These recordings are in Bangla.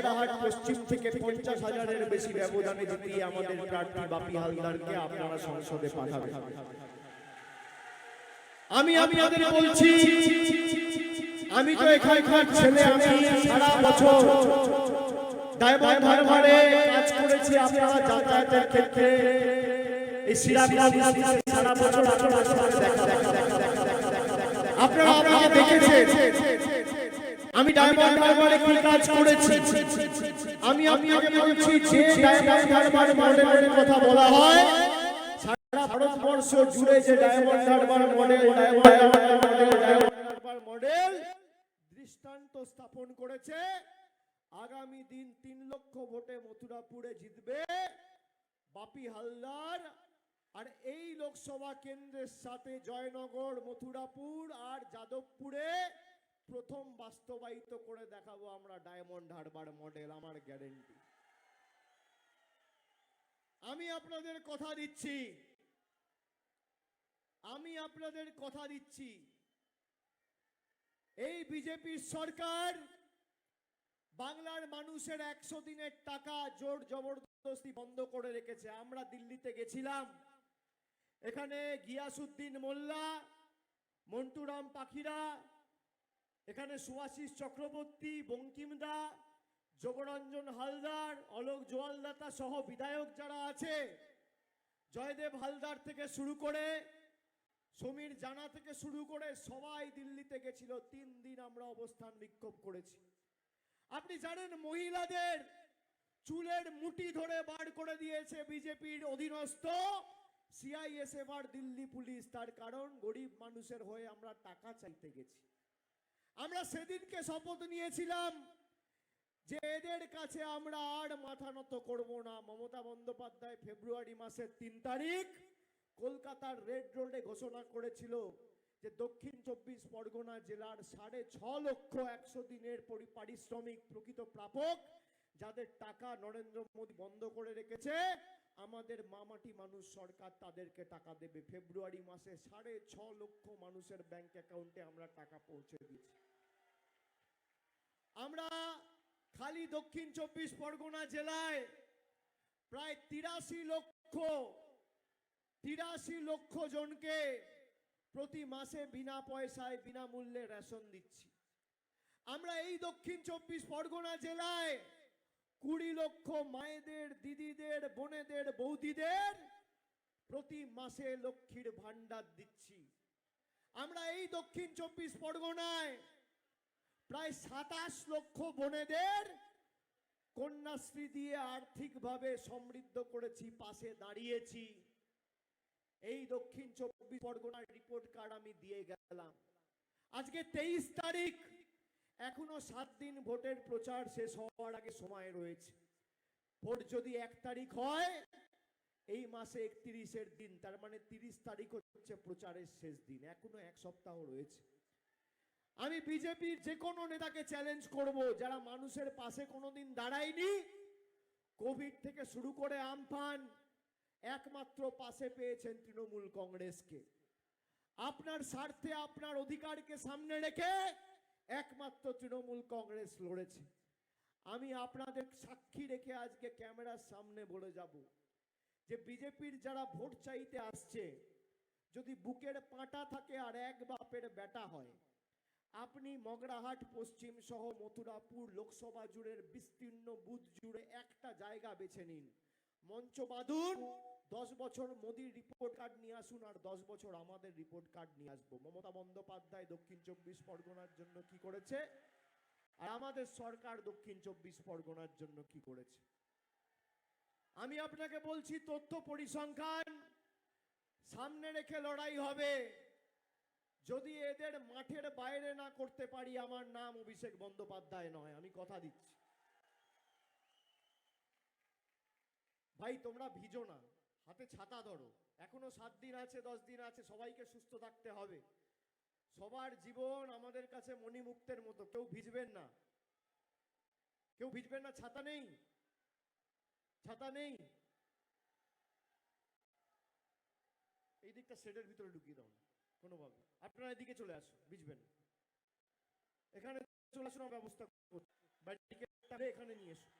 মগরাহাট পশ্চিম থেকে পঞ্চাশ হাজারের বেশি ব্যবধানে আমাদের প্রার্থী বাপি হালদারকে আপনারা সংসদে পাঠাবেন। আমি আপনাদের বলছি, আমি তো এখানকার ছেলে, আমি সারা বছর ডায়মন্ড হারবারে কাজ করেছি আপনারা যাতায়াতের ক্ষেত্রে। এই সিরাজগঞ্জ সারা বছর আপনারা দেখেছেন আমি ডায়মন্ড হারবারে কি কাজ করেছি? আমি আপনাকে বলছি যে ডায়মন্ড হারবার মডেলের কথা বলা হয়। সারা ভারতবর্ষ জুড়ে যে Diamond Harbour model Diamond Harbour model দৃষ্টান্ত স্থাপন করেছে। আগামী দিন তিন লক্ষ ভোটে মথুরাপুরে জিতবে বাপি হালদার। আর এই লোকসভা কেন্দ্রের সাথে জয়নগর মথুরাপুর আর যাদবপুরে প্রথম বাস্তবায়িত করে দেখাবো আমরা ডায়মন্ড হারবার মডেল, আমার গ্যারেন্টি। আমি আপনাদের কথা দিচ্ছি। আমি আপনাদের কথা দিচ্ছি। এই বিজেপির সরকার বাংলার মানুষের একশো দিনের টাকা জোর জবরদস্তি বন্ধ করে রেখেছে। আমরা দিল্লিতে গেছিলাম। এখানে গিয়াসুদ্দিন মোল্লা, মন্টুরাম পাখিরা এখানে সুভাষিস চক্রবর্তী, বঙ্কিমদা যোগরঞ্জন হালদার, অলোক জোয়ালদাতা সহ বিধায়ক যারা আছে, জয়দেব হালদার থেকে শুরু করে, সমীর জানা থেকে শুরু করে সবাই দিল্লিতে গেছিল। তিন দিন আমরা অবস্থান বিক্ষোভ করেছি। আপনি জানেন, মহিলাদের চুলের মুটি ধরে বার করে দিয়েছে বিজেপির অধীনস্থ সিআইএসএফ আর দিল্লি পুলিশ। তার কারণ, গরিব মানুষের হয়ে আমরা টাকা চাইতে গেছি। আমরা সেদিনকে শপথ নিয়েছিলাম যে এদের কাছে আমরা আর মাথা নত করব না। মমতা বন্দ্যোপাধ্যায় ফেব্রুয়ারি মাসের তিন তারিখ কলকাতার রেড রোডে ঘোষণা করেছিল যে দক্ষিণ চব্বিশ পরগনা জেলার সাড়ে ছ লক্ষ একশো দিনের পরি- পারিশ্রমিক প্রকৃত প্রাপক যাদের টাকা নরেন্দ্র মোদী বন্ধ করে রেখেছে, আমাদের মামাটি মানুষ সরকার তাদেরকে টাকা দেবে। ফেব্রুয়ারি মাসে সাড়ে ছ লক্ষ মানুষের ব্যাংক অ্যাকাউন্টে আমরা টাকা পৌঁছে দিয়েছি। আমরা খালি দক্ষিণ চব্বিশ পরগনা জেলায় প্রায় তিরাশি লক্ষ তিরাশি লক্ষ জনকে প্রতি মাসে বিনা পয়সায় বিনামূল্যে রেশন দিচ্ছি। আমরা এই দক্ষিণ চব্বিশ পরগনা জেলায় কুড়ি লক্ষ মায়েদের, দিদিদের, বোনেদের, বৌদিদের প্রতি মাসে লক্ষ্মীর ভান্ডার দিচ্ছি। আমরা এই দক্ষিণ চব্বিশ পরগনায় প্রায় সাতাশ লক্ষ বোনেদের কন্যাশ্রী দিয়ে আর্থিকভাবে সমৃদ্ধ করেছি, পাশে দাঁড়িয়েছি। এই দক্ষিণ চব্বিশ পরগনার রিপোর্ট কার্ড আমি দিয়ে গেলাম। আজকে তেইশ তারিখ এখনও সাত দিন ভোটের প্রচার শেষ হওয়ার আগে সময় রয়েছে। ভোট যদি এক তারিখ হয়, এই মাসে একত্রিশের দিন, তার মানে তিরিশ তারিখ হচ্ছে প্রচারের শেষ দিন, এখনও এক সপ্তাহ রয়েছে। আমি বিজেপির যে কোনো নেতাকে চ্যালেঞ্জ করব, যারা মানুষের পাশে কোনোদিন দাঁড়ায়নি, কোভিড থেকে শুরু করে আমফান, একমাত্র পাশে পেয়েছেন তৃণমূল কংগ্রেসকে। আপনার স্বার্থে, আপনার অধিকারকে সামনে রেখে একমাত্র তৃণমূল কংগ্রেস লড়েছে। আমি আপনাদের সাক্ষী রেখে আজকে ক্যামেরার সামনে বলে যাব যে বিজেপির যারা ভোট চাইতে আসছে, যদি বুকের পাঁটা থাকে আর এক বাপের বেটা হয়, আপনি মগরাহাট, পশ্চিম সহ মথুরাপুর লোকসভা জুড়ে বিস্তীর্ণ বুথ জুড়ে একটা জায়গা বেছে নিন। মঞ্চ বাঁধুন দশ বছর মোদির রিপোর্ট কার্ড নিয়ে আসুন আর দশ বছর আমাদের রিপোর্ট কার্ড নিয়ে আসব। মমতা বন্দ্যোপাধ্যায় দক্ষিণ চব্বিশ পরগনার জন্য কি করেছে? আর আমাদের সরকার দক্ষিণ চব্বিশ পরগনার জন্য কি করেছে? আমি আপনাকে বলছি, তথ্য পরিসংখ্যান সামনে রেখে লড়াই হবে। যদি এদের মাঠের বাইরে না করতে পারি, আমার নাম অভিষেক বন্দ্যোপাধ্যায় নয়। আমি কথা দিচ্ছি। ভাই, তোমরা ভিজো না। হাতে ছাতা ধরো। এখনও সাত দিন আছে, দশ দিন আছে, সবাইকে সুস্থ থাকতে হবে। সবার জীবন আমাদের কাছে মণিমুক্তের মতো, কেউ ভিজবেন না। কেউ ভিজবেন না, ছাতা নেই। ছাতা নেই। এই দিকটা শেডের ভিতরে ঢুকিয়ে দাও কোনোভাবে। আপনারা এদিকে চলে আসুন, ভিজবেন এখানে চলে আসুন ব্যবস্থা করছি ব্যারিকেডটা এখানে নিয়ে এসো।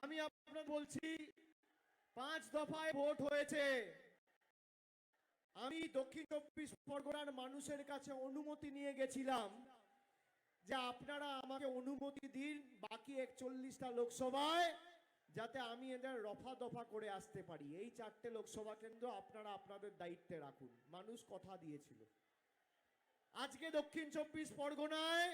আমি আপনার বলছি, পাঁচ দফায় ভোট হয়েছে। আমি দক্ষিণ চব্বিশ পরগনার মানুষের কাছে অনুমতি নিয়ে গেছিলাম যে আপনারা আমাকে অনুমতি দিন বাকি একচল্লিশটা লোকসভায়, যাতে আমি এদের রফা দফা করে আসতে পারি। এই চারটে লোকসভা কেন্দ্র আপনারা আপনাদের দায়িত্বে রাখুন। মানুষ কথা দিয়েছিল। আজকে দক্ষিণ চব্বিশ পরগনায়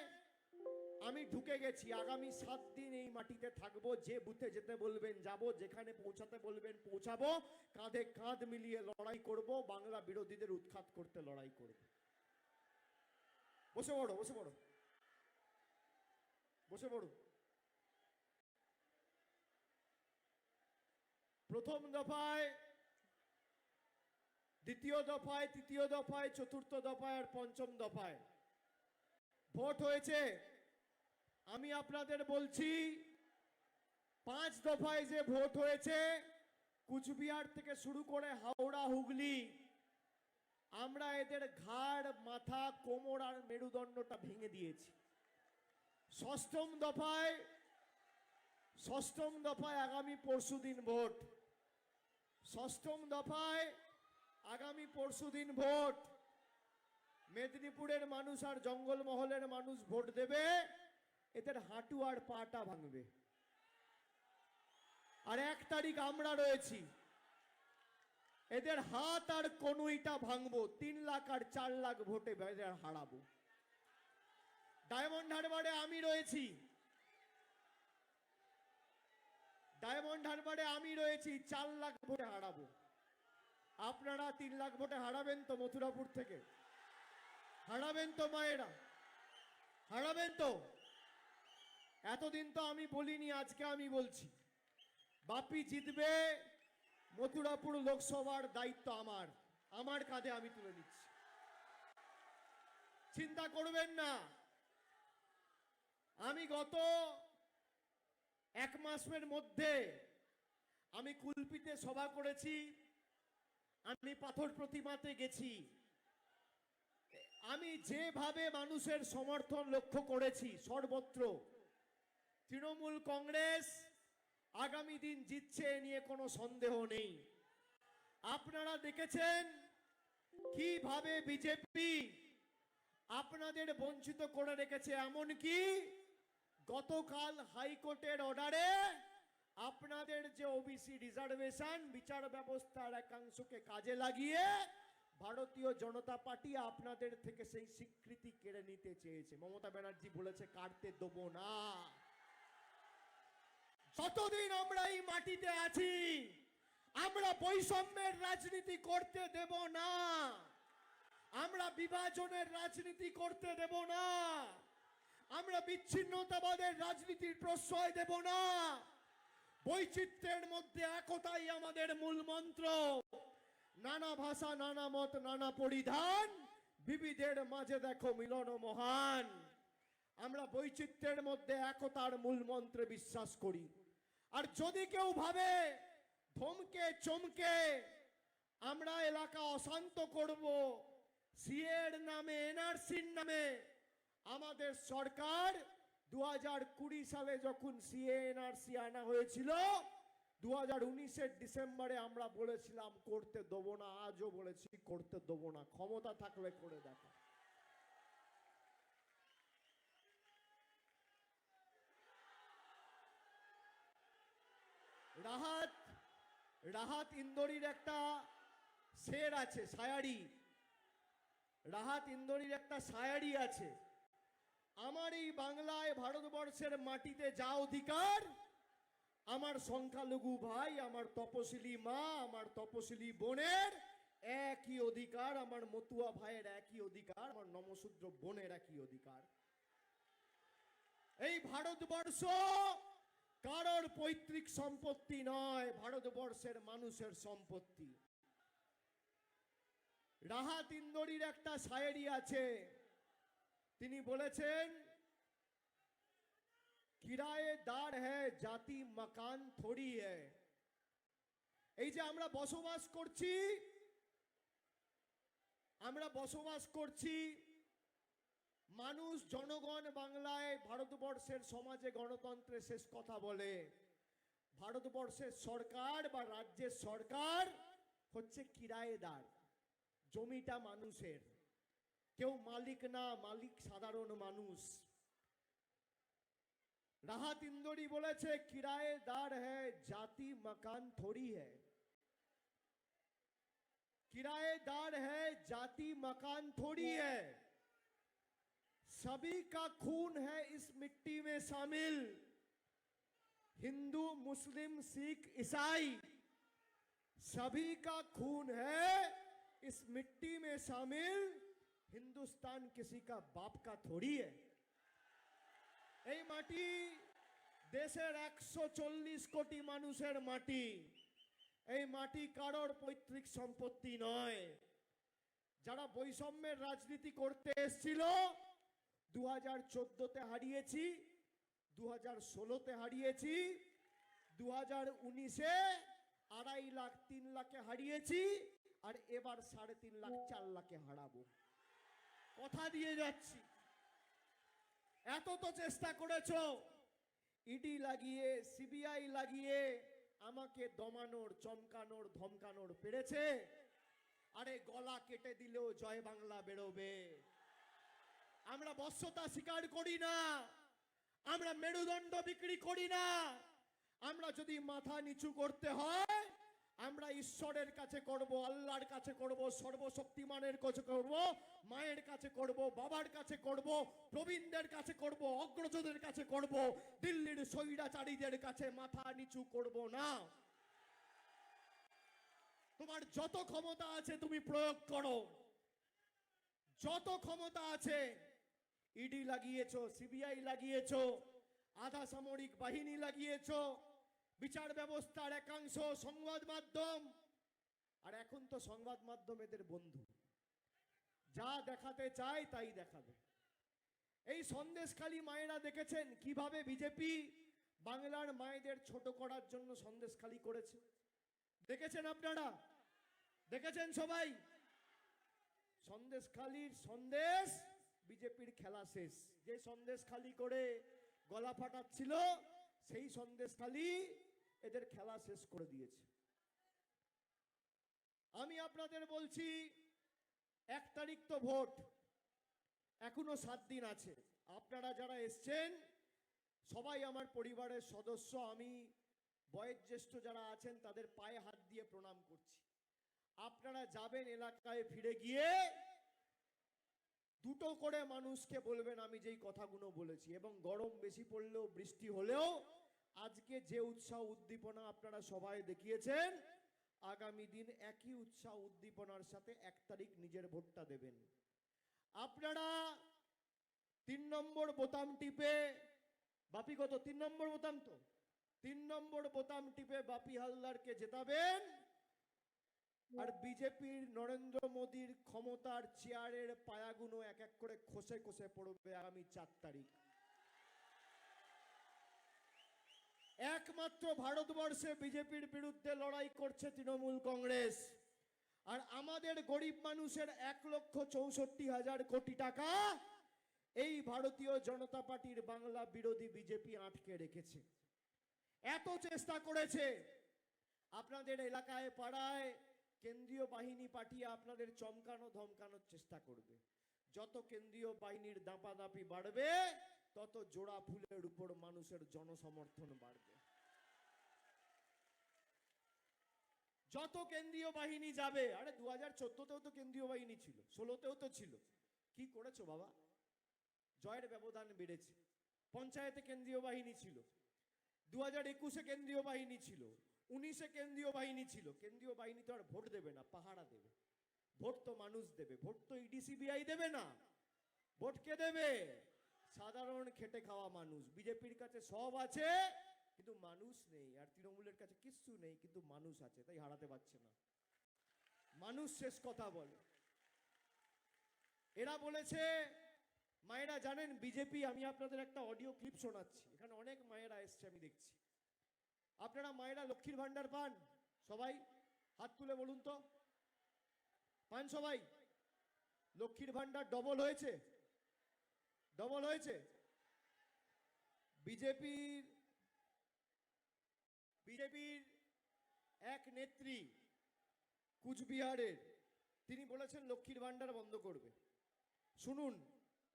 আমি ঢুকে গেছি, আগামী সাত দিন এই মাটিতে থাকব, যে বুথে যেতে বলবেন যাব, যেখানে পৌঁছাতে বলবেন পৌঁছাবো, কাঁধে কাঁধ মিলিয়ে লড়াই করব, বাংলা বিরোধীদের উৎখাত করতে লড়াই করব। বসে পড়ো বসে পড়ো। বসে পড়ো। প্রথম দফায়, দ্বিতীয় দফায়, তৃতীয় দফায়, চতুর্থ দফায় আর পঞ্চম দফায়। ভোট হয়েছে। আমি আপনাদের বলছি, পাঁচ দফায় যে ভোট হয়েছে, কুচবিহার থেকে শুরু করে হাওড়া, হুগলি, আমরা এদের ঘাড়, মাথা, কোমর আর মেরুদণ্ডটা ভেঙে দিয়েছি। ষষ্ঠম দফায় ষষ্ঠম দফায় আগামী পরশুদিন ভোট। ষষ্ঠম দফায় আগামী পরশুদিন ভোট। মেদিনীপুরের মানুষ আর জঙ্গলমহলের মানুষ ভোট দেবে। এদের হাঁটু আর পাটা ভাঙবে। আর এক তারিখ আমরা রয়েছি। এদের হাত আর কনুইটা ভাঙবো, তিন লাখ আর চার লাখ ভোটে হারাবো। ডায়মন্ড হারবারে আমি রয়েছি। ডায়মন্ড হারবারে আমি রয়েছি, চার লাখ ভোটে হারাবো। আপনারা তিন লাখ ভোটে হারাবেন তো মথুরাপুর থেকে। হারাবেন তো মায়েরা। হারাবেন তো। এতদিন তো আমি বলিনি, আজকে আমি বলছি। বাপি জিতবে, মথুরাপুর লোকসভার দায়িত্ব আমার। আমার কাঁধে আমি তুলে নিচ্ছি। চিন্তা করবেন না। আমি গত এক মাসের মধ্যে আমি কুলপিতে সভা করেছি, আমি পাথর প্রতিমাতে গেছি। আমি যেভাবে মানুষের সমর্থন লক্ষ্য করেছি, সর্বত্র তৃণমূল কংগ্রেস আগামী দিন জিতছে এ নিয়ে কোনো সন্দেহ নেই। আপনারা দেখেছেন কীভাবে বিজেপি আপনাদের বঞ্চিত করে রেখেছে, এমনকি গতকাল হাইকোর্টের অর্ডারে আপনাদের যে ওবিসি রিজার্ভেশন, বিচার ব্যবস্থার একাংশকে কাজে লাগিয়ে ভারতীয় জনতা পার্টি আপনাদের থেকে সেই স্বীকৃতি কেড়ে নিতে চেয়েছে। মমতা ব্যানার্জি বলেছে, কাটতে দেবো না। যতদিন আমরা এই মাটিতে আছি। আমরা বৈষম্যের রাজনীতি করতে দেব না। আমরা বিভাজনের রাজনীতি করতে দেব না। আমরা বিচ্ছিন্নতাবাদের রাজনীতির প্রশ্রয় দেব না। বৈচিত্র্যের মধ্যে একতাই আমাদের মূল মন্ত্র। নানা ভাষা, নানা মত, নানা পরিধান, বিবিধের মাঝে দেখো মিলন মহান। আমরা বৈচিত্র্যের মধ্যে একতার মূল মন্ত্রে বিশ্বাস করি। আর যদি কেউ ভাবে, ধমকে, চমকে, আমরা এলাকা অশান্ত করব, সিএর নামে, এনআরসির নামে, আমাদের সরকার দু কুড়ি সালে যখন সিএ, এনআরসি আনা হয়েছিল দু হাজার উনিশের ডিসেম্বরে আমরা বলেছিলাম, করতে দেবো না, আজও বলেছি, করতে দেবো না, ক্ষমতা থাকলে করে দেখা রাহাত রাহাত ইন্দোরির একটা শের আছে সায়ারি রাহাত ইন্দোরির একটা সায়ারি আছে। আমার এই বাংলায় ভারতবর্ষের মাটিতে যা অধিকার, আমার সংখ্যালঘু ভাই, আমার তপশিলি মা, আমার তপশিলি বোনের একই অধিকার, আমার মতুয়া ভাইয়ের একই অধিকার, আমার নমশূদ্র বোনের একই অধিকার। এই ভারতবর্ষ কারোর পৈতৃক সম্পত্তি নয়, ভারতবর্ষের মানুষের সম্পত্তি। রাহাত ইন্দোরির একটা শায়েরি আছে। তিনি বলেছেন, কিরায়ে দার হ্যায়, জাতি মাকান থোড়ি হ্যায়। এই যে আমরা বসবাস করছি, আমরা বসবাস করছি মানুষ জনগণ বাংলায় ভারতবর্ষের সমাজে গণতন্ত্রের শেষ কথা বলে ভারতবর্ষের সরকার বা রাজ্যের সরকার হচ্ছে কিরায়েদার জমিটা মানুষের কেউ মালিক না মালিক সাধারণ মানুষ রাহাত ইন্দোরি বলেছে কিরায়েদার হ্যায় জাতি মকান থোড়ি হ্যায় किराएदार है जाति मकान थोड़ी है सभी का खून है इस मिट्टी में शामिल हिंदू मुस्लिम सिख ईसाई सभी का खून है इस मिट्टी में शामिल हिंदुस्तान किसी का बाप का थोड़ी है এই মাটি দেশের একশো চল্লিশ কোটি মানুষের মাটি এই মাটি কারোর পৈতৃক সম্পত্তি নয় যারা বৈষম্যের রাজনীতি করতে এসেছিল দু হাজার হারিয়েছি দু হাজার ষোলোতে হারিয়েছি দু হাজার উনিশে আড়াই লাখ, তিন লাখে হারিয়েছি, আর এবার সাড়ে তিন লাখ, চার লাখে হারাবো। কথা দিয়ে যাচ্ছি। এত তো চেষ্টা করেছ। ইডি লাগিয়ে সিবিআই লাগিয়ে আমাকে দমানোর, চমকানোর, ধমকানোর পেরেছে। আরে গলা কেটে দিলেও জয় বাংলা বেরোবে। আমরা বস্যতা স্বীকার করি না। আমরা মেরুদণ্ড বিক্রি করি না। আমরা যদি মাথা নিচু করতে হয়, আমরা ঈশ্বরের কাছে করব, আল্লাহর কাছে করব, সর্বশক্তিমানের কাছে করব, মায়ের কাছে করব, বাবার কাছে করব, প্রবীণদের কাছে করব, অগ্রজদের কাছে করব, দিল্লির স্বৈরাচারীদের কাছে মাথা নিচু করব না। তোমার যত ক্ষমতা আছে তুমি প্রয়োগ করো। যত ক্ষমতা আছে ইডি লাগিয়েছ, সিবিআই লাগিয়েছ, আধা সামরিক বাহিনী লাগিয়েছ, বিচার ব্যবস্থার একাংশ, সংবাদ মাধ্যম। আর এখন তো সংবাদ মাধ্যম এদের বন্ধু। যা দেখাতে চায় তাই দেখাবে। এই সন্দেশখালী মায়েরা দেখেছেন কীভাবে বিজেপি বাংলার মায়েদের ছোট করার জন্য সন্দেশখালী করেছে। দেখেছেন আপনারা? দেখেছেন সবাই? সন্দেশখালীর সন্দেশ বিজেপির খেলা শেষ। যে সন্দেশ খালি করে গলা ফাটাচ্ছিল, সেই সন্দেশ খালি এদের খেলা শেষ করে দিয়েছে। আমি আপনাদের বলছি, এক তারিখ তো ভোট, এখনও সাত দিন আছে। আপনারা যারা এসছেন, সবাই আমার পরিবারের সদস্য, আমি বয়োজ্যেষ্ঠ যারা আছেন, তাদের পায়ে হাত দিয়ে প্রণাম করছি। আপনারা যাবেন এলাকায় ফিরে গিয়ে দুটো করে মানুষকে বলবেন, আমি যেই কথাগুলো বলেছি, এবং গরম বেশি পড়লেও বৃষ্টি হলেও আজকে যে উৎসাহ উদ্দীপনা আপনারা সবাই দেখিয়েছেন, আগামী দিন একই উৎসাহ উদ্দীপনার সাথে এক তারিখ নিজের ভোটটা দেবেন। আপনারা তিন নম্বর বোতাম টিপে বাপি কত? তিন নম্বর বোতাম তো? তিন নম্বর বোতাম টিপে বাপি হালদারকে জেতাবেন। আর বিজেপির নরেন্দ্র মোদীর ক্ষমতার চেয়ারের পায়াগুলো এক এক করে খসে খসে পড়বে আগামী চার তারিখ। একমাত্র ভারতবর্ষে বিজেপির বিরুদ্ধে লড়াই করছে তৃণমূল কংগ্রেস। আর আমাদের গরিব মানুষের এক লক্ষ চৌষট্টি হাজার কোটি টাকা এই ভারতীয় জনতা পার্টির বাংলা বিরোধী বিজেপি আটকে রেখেছে। এত চেষ্টা করেছে। আপনাদের এলাকায় পাড়ায় কেন্দ্রীয় বাহিনী পাঠিয়ে আপনাদের চমকানো, ধমকানোর চেষ্টা করবে। যত কেন্দ্রীয় বাহিনীর দাপাদাপি বাড়বে, তত জোড়া ফুলের উপর মানুষের জনসমর্থন বাড়বে। যত কেন্দ্রীয় বাহিনী যাবে, আরে দু হাজার চোদ্দতেও তো কেন্দ্রীয় বাহিনী ছিল, ষোলোতেও তো ছিল। কি করেছ বাবা? জয়ের ব্যবধান বেড়েছে। পঞ্চায়েতে কেন্দ্রীয় বাহিনী ছিল। দু হাজার একুশে কেন্দ্রীয় বাহিনী ছিল। উনিশে কেন্দ্রীয় বাহিনী ছিল। কেন্দ্রীয় বাহিনী তো আর ভোট দেবে না, পাহারা দেবে। ভোট তো মানুষ দেবে, ভোট তো ইডি, সিবিআই দেবে না। ভোট কে দেবে? সাধারণ খেটে খাওয়া মানুষ। বিজেপির কাছে সব আছে, কিন্তু মানুষ নেই। আর তৃণমূলের কাছে কিচ্ছু নেই, কিন্তু মানুষ আছে, তাই হারাতে পারছে না। মানুষ শেষ কথা বলে। এরা বলেছে, মায়েরা জানেন, বিজেপি, আমি আপনাদের একটা অডিও ক্লিপ শোনাচ্ছি। এখানে অনেক মায়েরা এসছে, আমি দেখছি। আপনারা মায়েরা লক্ষ্মীর ভান্ডার পান। সবাই হাত তুলে বলুন তো। পান সবাই? লক্ষ্মীর ভান্ডার ডবল হয়েছে। ডবল হয়েছে। বিজেপির বিজেপির এক নেত্রী কুচবিহারের, তিনি বলেছেন লক্ষ্মীর ভান্ডার বন্ধ করবে। শুনুন,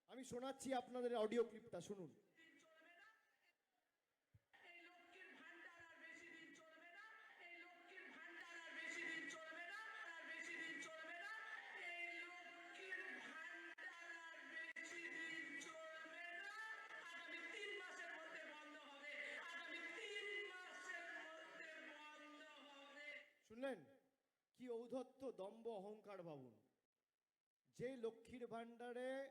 আমি শোনাচ্ছি আপনাদের অডিও ক্লিপটা শুনুন। দম্ভ অহংকার ভাবুন। যে লক্ষ্মীর ভান্ডারে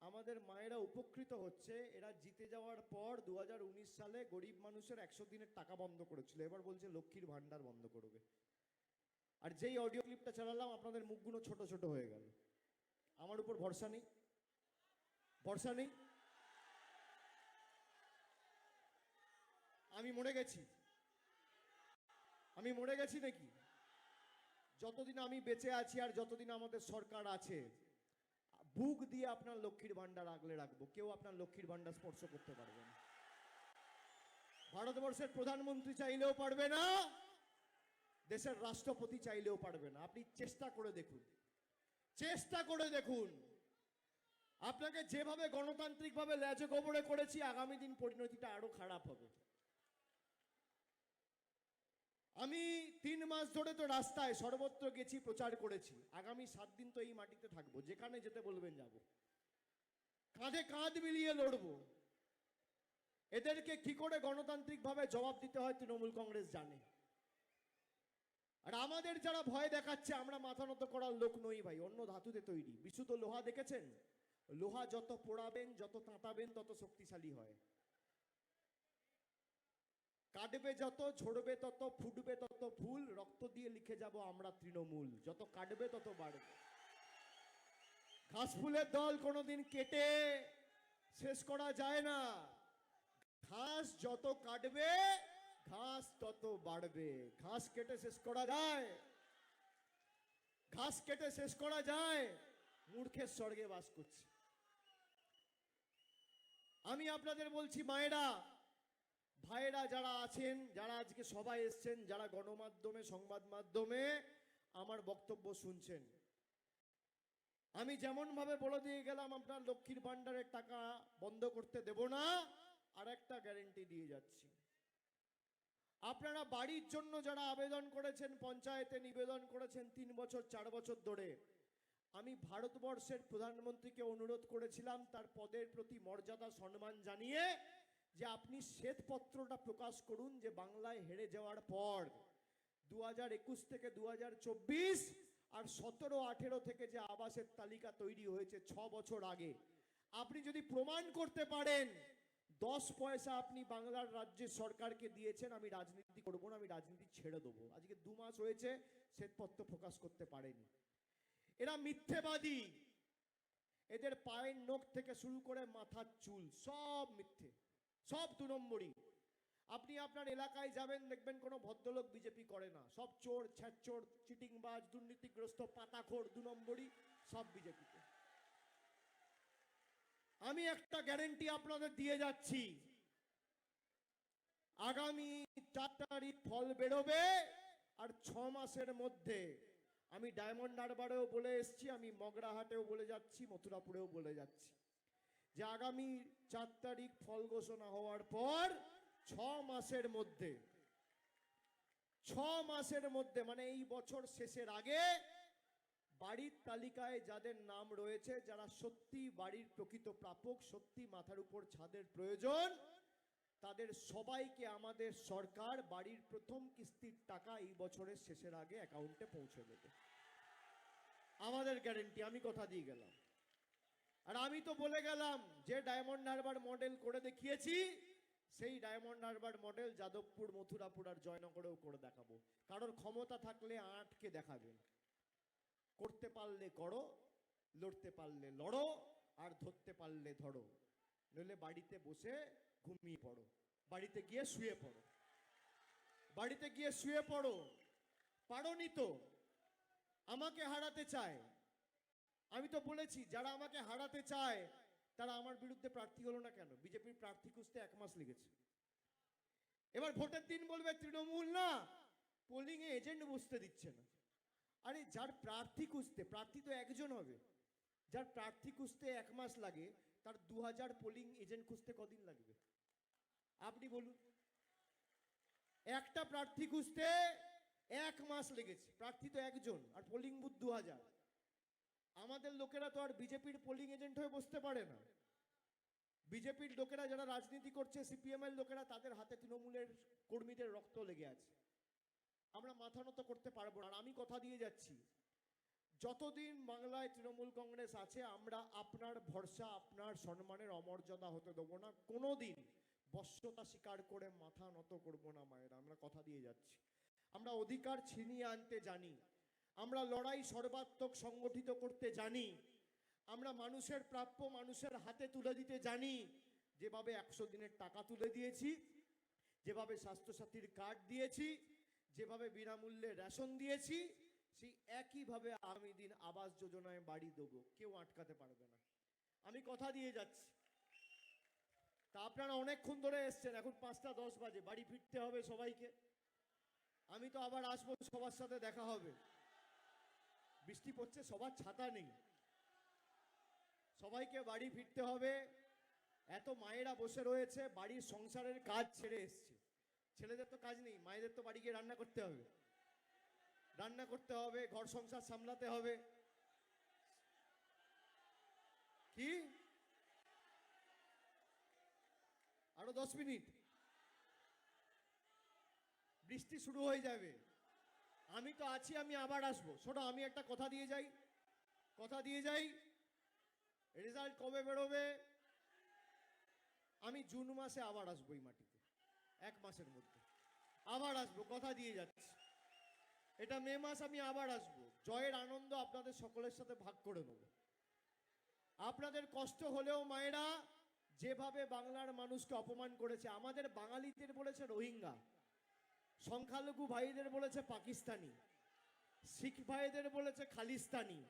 আমাদের মায়েরা উপকৃত হচ্ছে, এরা জিতে যাওয়ার পর দুহাজার উনিশ সালে গরিব মানুষের একশো দিনের টাকা বন্ধ করেছিল। এবার বলছে লক্ষ্মীর ভান্ডার বন্ধ করবে। আর যেই অডিও ক্লিপটা চালালাম, আপনাদের মুখগুলো ছোট ছোট হয়ে গেল। আমার উপর ভরসা নেই। ভরসা নেই? আমি মরে গেছি। আমি মরে গেছি নাকি? যতদিন আমি বেঁচে আছি আর যতদিন আমাদের সরকার আছে, বুক দিয়ে আপনার লক্ষ্মীর ভান্ডার আগলে রাখব। কেউ আপনার লক্ষ্মীর ভান্ডার স্পর্শ করতে পারবে না। ভারতবর্ষের প্রধানমন্ত্রী চাইলেও পারবে না, দেশের রাষ্ট্রপতি চাইলেও পারবে না। আপনি চেষ্টা করে দেখুন। চেষ্টা করে দেখুন। আপনাকে যেভাবে গণতান্ত্রিকভাবে ল্যাজে গোবরে করেছি, আগামী দিন পরিণতিটা আরও খারাপ হবে। আমি তিন মাস ধরে তো রাস্তায় সর্বত্র গেছি, প্রচার করেছি। আগামী সাত দিন তো এই মাটিতে থাকব, যেখানে যেতে বলবেন যাব। কাঁধে কাঁধ মিলিয়ে লড়বো। এদেরকে কি করে গণতান্ত্রিকভাবে জবাব দিতে হয় তৃণমূল কংগ্রেস জানে। আর আমাদের যারা ভয় দেখাচ্ছে, আমরা মাথা নত করার লোক নই ভাই, অন্য ধাতুতে তৈরি। বিশুদ্ধ লোহা দেখেছেন? লোহা যত পোড়াবেন, যত তাঁতাবেন, তত শক্তিশালী হয়। কাটবে যত, ঝরবে তত, ফুটবে তত ফুল, রক্ত দিয়ে লিখে যাব আমরা তৃণমূল। যত কাটবে তত বাড়বে। ঘাস ফুলের দল কোনোদিন কেটে শেষ করা যায় না। ঘাস যত কাটবে, ঘাস তত বাড়বে। ঘাস কেটে শেষ করা যায়। ঘাস কেটে শেষ করা যায়। মূর্খের স্বর্গে বাস করছে। আমি আপনাদের বলছি, মায়েরা ভাইয়েরা যারা আছেন, যারা আজকে সবাই এসছেন, যারা গণমাধ্যমে, সংবাদ মাধ্যমে আমার বক্তব্য শুনছেন। আমি যেমন ভাবে বলে দিয়ে গেলাম, আপনার লক্ষ্মীর ভান্ডারের টাকা বন্ধ করতে দেব না আর একটা গ্যারেন্টি দিয়ে যাচ্ছি। আপনারা বাড়ির জন্য যারা আবেদন করেছেন, পঞ্চায়েতে নিবেদন করেছেন, তিন বছর, চার বছর ধরে, আমি ভারতবর্ষের প্রধানমন্ত্রীকে অনুরোধ করেছিলাম, তার পদের প্রতি মর্যাদা, সম্মান জানিয়ে যে আপনি শ্বেতপত্রটা প্রকাশ করুন যে বাংলায় হেরে যাওয়ার পর দু একুশ থেকে দু চব্বিশ আর সতেরো, আঠেরো থেকে যে আবাসের তালিকা তৈরি হয়েছে ছ বছর আগে, আপনি যদি প্রমাণ করতে পারেন, দশ পয়সা আপনি বাংলার রাজ্যের সরকারকে দিয়েছেন, আমি রাজনীতি করব না, আমি রাজনীতি ছেড়ে দেবো। আজকে দু মাস হয়েছে, শ্বেতপত্র প্রকাশ করতে পারেনি। এরা মিথ্যেবাদী। এদের পায়ের নখ থেকে শুরু করে মাথার চুল, সব মিথ্যে। সব দু নম্বরই। আপনি আপনার এলাকায় যাবেন, দেখবেন কোনো ভদ্রলোক বিজেপি করে না। সব চোর, ছ্যাচোর, চিটিংবাজ, দুর্নীতিগ্রস্ত, পাতাখোর দু নম্বরই সব বিজেপিতে। আমি একটা গ্যারেন্টি আপনাদের দিয়ে যাচ্ছি। আগামী চার তারিখ ফল বেরোবে আর ছ মাসের মধ্যে। আমি ডায়মন্ড হারবারেও বলে এসছি, আমি মগরাহাটেও বলে যাচ্ছি, মথুরাপুরেও বলে যাচ্ছি। যে আগামী চার তারিখ ফল ঘোষণা হওয়ার পর ছ মাসের মধ্যে, ছ মাসের মধ্যে মানে এই বছর শেষের আগে বাড়ির তালিকায় যাদের নাম রয়েছে, যারা সত্যি বাড়ির প্রকৃত প্রাপক, সত্যি মাথার উপর ছাদের প্রয়োজন, তাদের সবাইকে আমাদের সরকার বাড়ির প্রথম কিস্তির টাকা এই বছরের শেষের আগে অ্যাকাউন্টে পৌঁছে দেবে। আমাদের গ্যারেন্টি আমি কথা দিয়ে গেলাম। আর আমি তো বলে গেলাম, যে ডায়মন্ড হারবার মডেল করে দেখিয়েছি, সেই Diamond Harbour model Jadavpur Mathurapur আর জয়নগরেও করে দেখাবো। কারোর ক্ষমতা থাকলে আটকে দেখাবেন করতে পারলে করো, লড়তে পারলে লড়ো, আর ধরতে পারলে ধরো। নইলে বাড়িতে বসে ঘুমিয়ে পড়ো। বাড়িতে গিয়ে শুয়ে পড়ো। বাড়িতে গিয়ে শুয়ে পড়ো। পারোনি তো। আমাকে হারাতে চায়। আমি তো বলেছি, যারা আমাকে হারাতে চায়, তারা আমার বিরুদ্ধে প্রার্থী হলো না কেন? বিজেপির প্রার্থী খুঁজতে এক মাস লেগেছে। এবার ভোটের দিন বলবে, তৃণমূল না। পোলিং এ এজেন্ট বসতে দিচ্ছে না। আরে, যার প্রার্থী খুঁজতে, প্রার্থী তো একজন হবে। যার প্রার্থী খুঁজতে এক মাস লাগে, তার দু হাজার পোলিং এজেন্ট খুঁজতে কদিন লাগবে? আপনি বলুন। একটা প্রার্থী খুঁজতে এক মাস লেগেছে। প্রার্থী তো একজন, আর পোলিং বুথ দু হাজার আমাদের লোকেরা তো আর বিজেপির পোলিং এজেন্ট হয়ে বসতে পারে না। বিজেপির লোকেরা যারা রাজনীতি করছে সিপিএম এর লোকেরা, তাদের হাতে তৃণমূলের কর্মীদের রক্ত লেগে আছে। আমরা মাথা নত করতে পারব না। আর আমি কথা দিয়ে যাচ্ছি, যতদিন বাংলায় তৃণমূল কংগ্রেস আছে, আমরা আপনার ভরসা, আপনার সম্মানের অমর্যাদা হতে দেবো না। কোনোদিন বশ্যতা স্বীকার করে মাথা নত করব না, মায়েরা। আমরা কথা দিয়ে যাচ্ছি। আমরা অধিকার ছিনিয়ে আনতে জানি। আমরা লড়াই সর্বাত্মক সংগঠিত করতে জানি। আমরা মানুষের প্রাপ্য মানুষের হাতে তুলে দিতে জানি। যেভাবে একশো দিনের টাকা তুলে দিয়েছি, যেভাবে স্বাস্থ্যসাথীর কার্ড দিয়েছি, যেভাবে বিনামূল্যে রেশন দিয়েছি, সেই একইভাবে আগামী দিন আবাস যোজনায় বাড়ি দেবো। কেউ আটকাতে পারবে না। আমি কথা দিয়ে যাচ্ছি। তা আপনারা অনেকক্ষণ ধরে এসছেন, এখন পাঁচটা দশ বাজে, বাড়ি ফিরতে হবে সবাইকে। আমি তো আবার আসব, সবার সাথে দেখা হবে। বৃষ্টি পড়ছে, সবার ছাতা নেই। সবাইকে বাড়ি ফিরতে হবে। এত মায়েরা বসে রয়েছে, বাড়ির সংসারের কাজ ছেড়ে এসছে। ছেলেদের তো কাজ নেই, মায়েদের তো বাড়ি গিয়ে রান্না করতে হবে। রান্না করতে হবে, ঘর সংসার সামলাতে হবে। কি? আরও দশ মিনিট। বৃষ্টি শুরু হয়ে যাবে। আমি তো আছি, আমি আবার আসব। শোনো, আমি একটা কথা দিয়ে যাই। কথা দিয়ে যাই। রেজাল্ট কবে বেরোবে? আমি জুন মাসে আবার আসব এই মাটিতে, এক মাসের মধ্যে। আবার আসব, কথা দিয়ে যাচ্ছি। এটা মে মাস, আমি আবার আসব। জয়ের আনন্দ আপনাদের সকলের সাথে ভাগ করে নেব। আপনাদের কষ্ট হলেও মায়েরা যেভাবে বাংলার মানুষকে অপমান করেছে, আমাদের বাঙালিদের বলেছে রোহিঙ্গা। সংখ্যালঘু ভাইদের বলেছে পাকিস্তানি, শিখ ভাইদের বলেছে খালিস্তানি।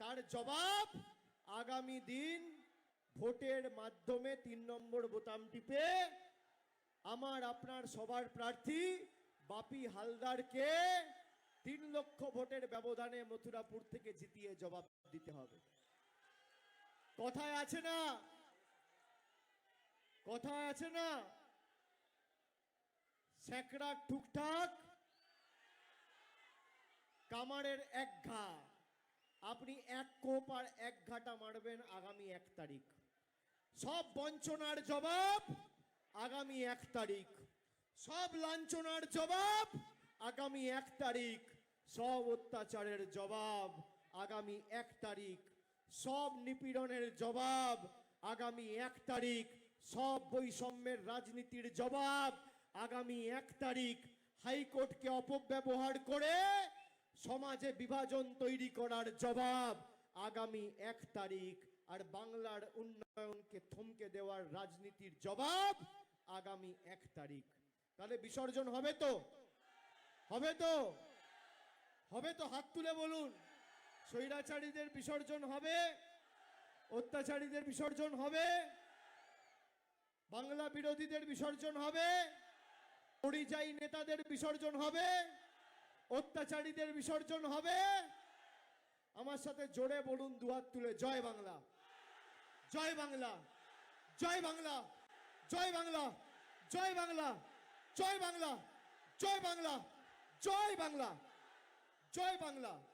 তার জবাব, আগামী দিন ভোটের মাধ্যমে তিন নম্বর বোতাম টিপে আমার, আপনার সবার প্রার্থী বাপি হালদারকে তিন লক্ষ ভোটের ব্যবধানে মথুরাপুর থেকে জিতিয়ে জবাব দিতে হবে। কথায় আছে না? কথায় আছে না? স্যাকড়া টুকটাক, কামারের এক ঘা। আপনি এক কোপ আর এক ঘাটা মারবেন আগামী এক তারিখ। সব বঞ্চনার জবাব আগামী এক তারিখ। সব লাঞ্ছনার জবাব আগামী এক তারিখ। সব অত্যাচারের জবাব আগামী এক তারিখ। সব নিপীড়নের জবাব আগামী এক তারিখ। সব বৈষম্যের রাজনীতির জবাব আগামী এক তারিখ হাইকোর্টকে অপব্যবহার করে সমাজে বিভাজন তৈরি করার জবাব আগামী এক তারিখ আর বাংলার উন্নয়নকে থমকে দেওয়ার রাজনীতির জবাব আগামী এক তারিখ। তাহলে বিসর্জন হবে তো? হবে তো? হবে তো? হাত তুলে বলুন। স্বৈরাচারীদের বিসর্জন হবে? অত্যাচারীদের বিসর্জন হবে? বাংলা বিরোধীদের বিসর্জন হবে? পরিযায়ী নেতাদের বিসর্জন হবে, অত্যাচারীদের বিসর্জন হবে। আমার সাথে জোরে বলুন দুহাত তুলে, জয় বাংলা। জয় বাংলা। জয় বাংলা। জয় বাংলা। জয় বাংলা। জয় বাংলা। জয় বাংলা। জয় বাংলা। জয় বাংলা।